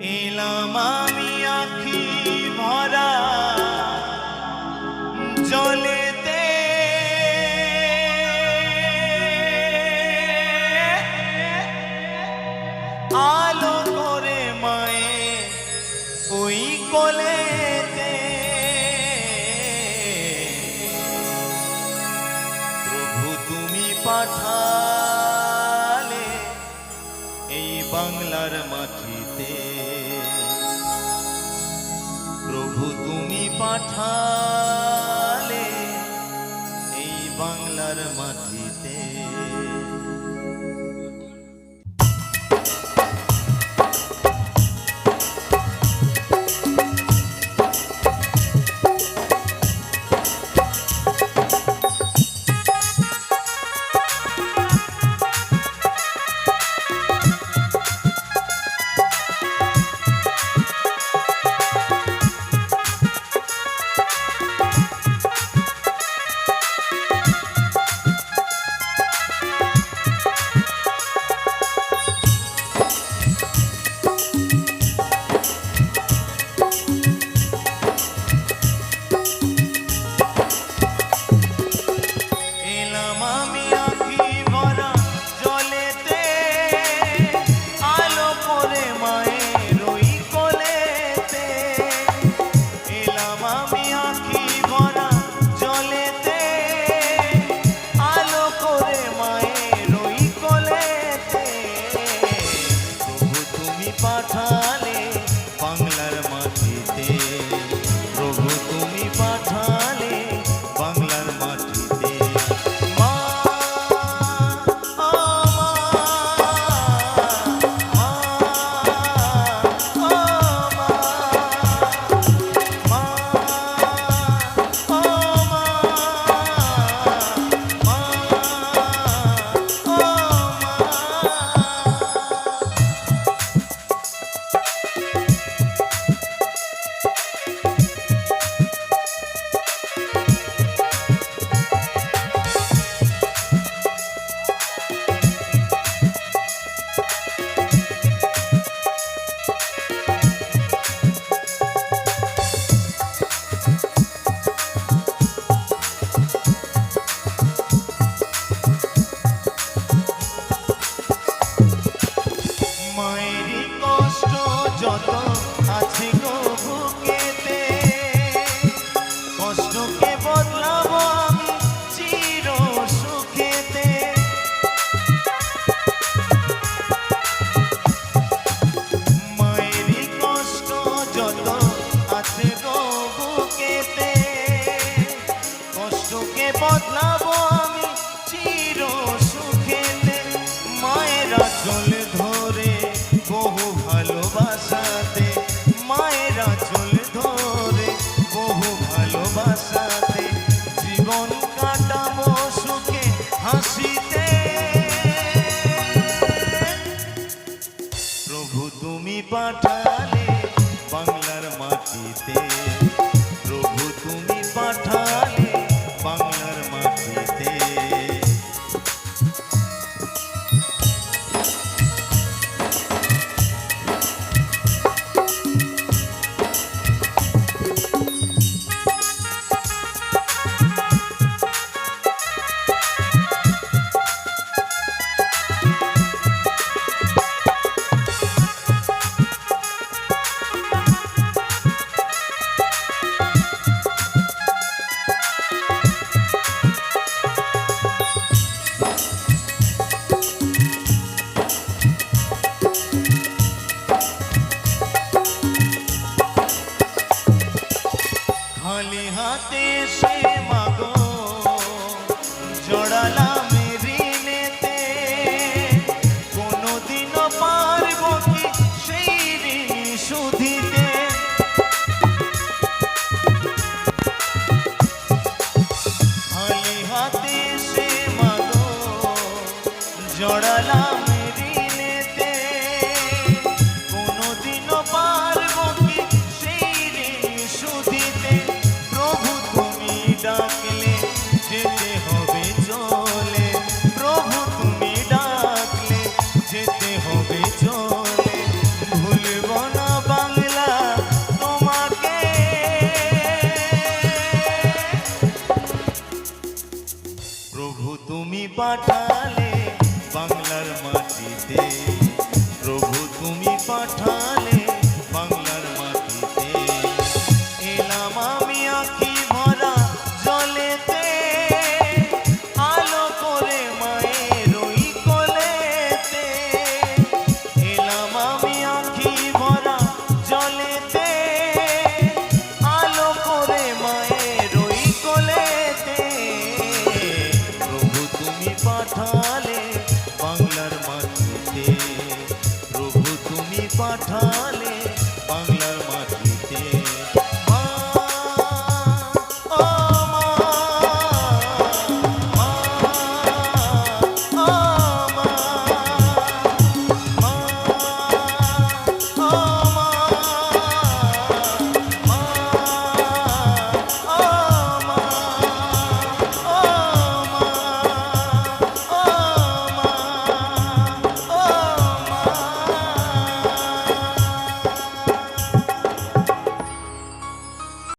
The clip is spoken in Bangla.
এলাম আমি আখি ভরা জলেতে। আলো করে মায়ে ওই তুমি পাঠা পাঠালে এই বাংলার মা me on. Oh. জীবন কাটাবো সুখে হাসিতে। প্রভু পাঠালে বাংলার মাটিতে। Shema. প্রভু তুমি পাঠালে বাংলার মাটিতে। প্রভু তুমি পাঠালে পাঠালে